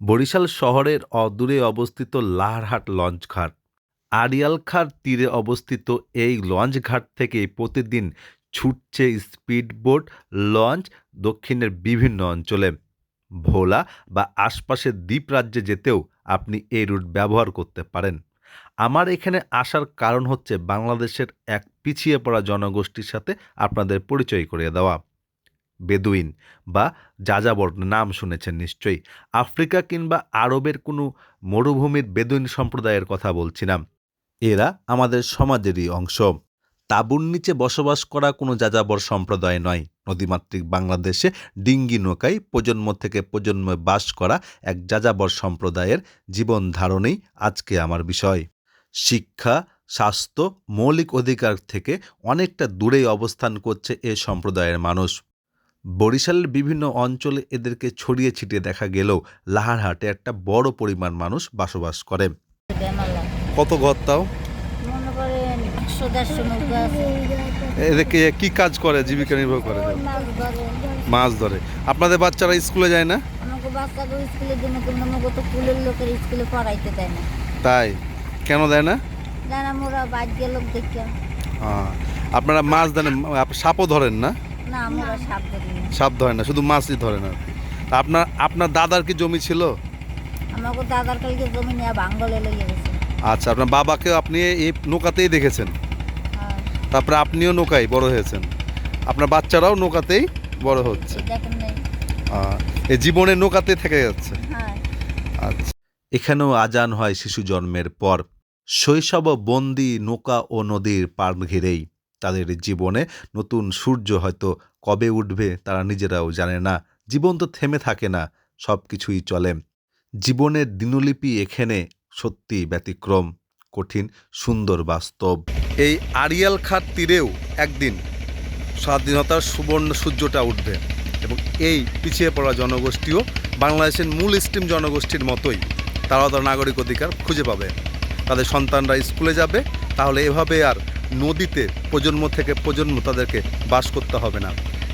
বরিশাল শহরের অদূরে অবস্থিত লাহারহাট লঞ্চঘাট আড়িয়ালখার তীরে অবস্থিত এই লঞ্চঘাট থেকে প্রতিদিন ছুটছে স্পিডবোট লঞ্চ দক্ষিণের বিভিন্ন অঞ্চলে। ভোলা বা আশপাশের দ্বীপরাজ্যে যেতেও আপনি এই রুট ব্যবহার করতে পারেন। আমার এখানে আসার কারণ হচ্ছে বাংলাদেশের এক পিছিয়ে পড়া জনগোষ্ঠীর সাথে আপনাদের পরিচয় করিয়ে দেওয়া। বেদুইন বা যাযাবর নাম শুনেছেন নিশ্চয়ই। আফ্রিকা কিংবা আরবের কোনো মরুভূমির বেদুইন সম্প্রদায়ের কথা বলছি না এরা আমাদের সমাজেরই অংশ। তাঁবুর নিচে বসবাস করা কোনো যাযাবর সম্প্রদায় নয়। নদীমাতৃক বাংলাদেশে ডিঙ্গি নৌকায় প্রজন্ম থেকে প্রজন্মে বাস করা এক যাযাবর সম্প্রদায়ের জীবন ধারণেই আজকে আমার বিষয়। শিক্ষা, স্বাস্থ্য, মৌলিক অধিকার থেকে অনেকটা দূরেই অবস্থান করছে এ সম্প্রদায়ের মানুষ। বরিশালের বিভিন্ন অঞ্চলে এদেরকে ছড়িয়ে ছিটিয়ে দেখা গেলেও লাহারহাটে একটা বড় পরিমাণ মানুষ বসবাস করে। কত ঘর তাও? এদেরকে কি কাজ করে জীবিকা নির্ভর করে? মাছ ধরে। আপনাদের বাচ্চারা স্কুলে যায় না? তাই? কেন দেয় না? আপনারা মাছ ধরেন সাপও ধরেন না? সাপ ধরে না। শুধু মাছই ধরে না। তা আপনার আপনার দাদার কি জমি ছিল? আমাকে দাদার কালকে জমি নিয়ে বাঙ্গলে লইয়ে গেছে। আচ্ছা আপনার বাবাকে আপনি এই নৌকাতেই দেখেছেন? তারপরে আপনিও নৌকায় বড় হয়েছেন। আপনার বাচ্চারাও নৌকাতেই বড় হচ্ছে। এই জীবনে নৌকাতে থেকে যাচ্ছে। হ্যাঁ। আচ্ছা। এখানেও আজান হয় শিশু জন্মের পর। শৈশব বন্দি নৌকা ও নদীর পার ঘিরেই। তাদের জীবনে নতুন সূর্য হয়তো কবে উঠবে তারা নিজেরাও জানে না। জীবন তো থেমে থাকে না সব কিছুই চলে। জীবনের দিনলিপি এখানে সত্যি ব্যতিক্রম, কঠিন, সুন্দর বাস্তব। এই আড়িয়াল খাত তীরেও একদিন স্বাধীনতার সুবর্ণ সূর্যটা উঠবে এবং এই পিছিয়ে পড়া জনগোষ্ঠীও বাংলাদেশের মূল স্ট্রিম জনগোষ্ঠীর মতোই তারাও তার নাগরিক অধিকার খুঁজে পাবে। তাদের সন্তানরা স্কুলে যাবে, তাহলে এভাবে আর নদীতে প্রজন্ম থেকে প্রজন্ম তাদেরকে বাস করতে হবে না।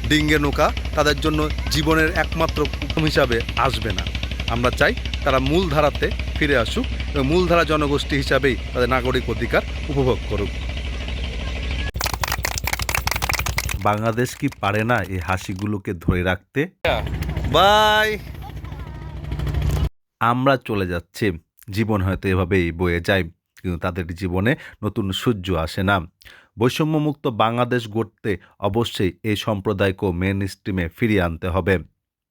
ডিঙ্গে নৌকা তাদের জন্য জীবনের একমাত্র উপম হিসাবে আসবে না। আমরা চাই তারা মূল ধারাতে ফিরে আসুক এবং মূলধারা জনগোষ্ঠী হিসাবেই তাদের নাগরিক অধিকার উপভোগ করুক। বাংলাদেশ কি পারে না এই হাসিগুলোকে ধরে রাখতে? বাই। আমরা চলে যাচ্ছি। জীবন হয়তো এভাবেই বয়ে যায়। কিন্তু তাদের জীবনে নতুন সূর্য আসে না। বৈষম্যমুক্ত বাংলাদেশ গড়তে অবশ্যই এই সম্প্রদায়কেও মেন স্ট্রিমে ফিরিয়ে আনতে হবে।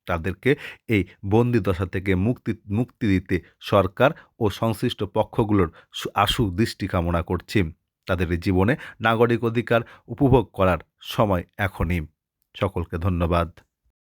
তাদেরকে এই বন্দি দশা থেকে মুক্তি মুক্তি দিতে সরকার ও সংশ্লিষ্ট পক্ষগুলোর আশু, দৃষ্টি কামনা করছি। তাদের জীবনে নাগরিক অধিকার উপভোগ করার সময় এখনই। সকলকে ধন্যবাদ।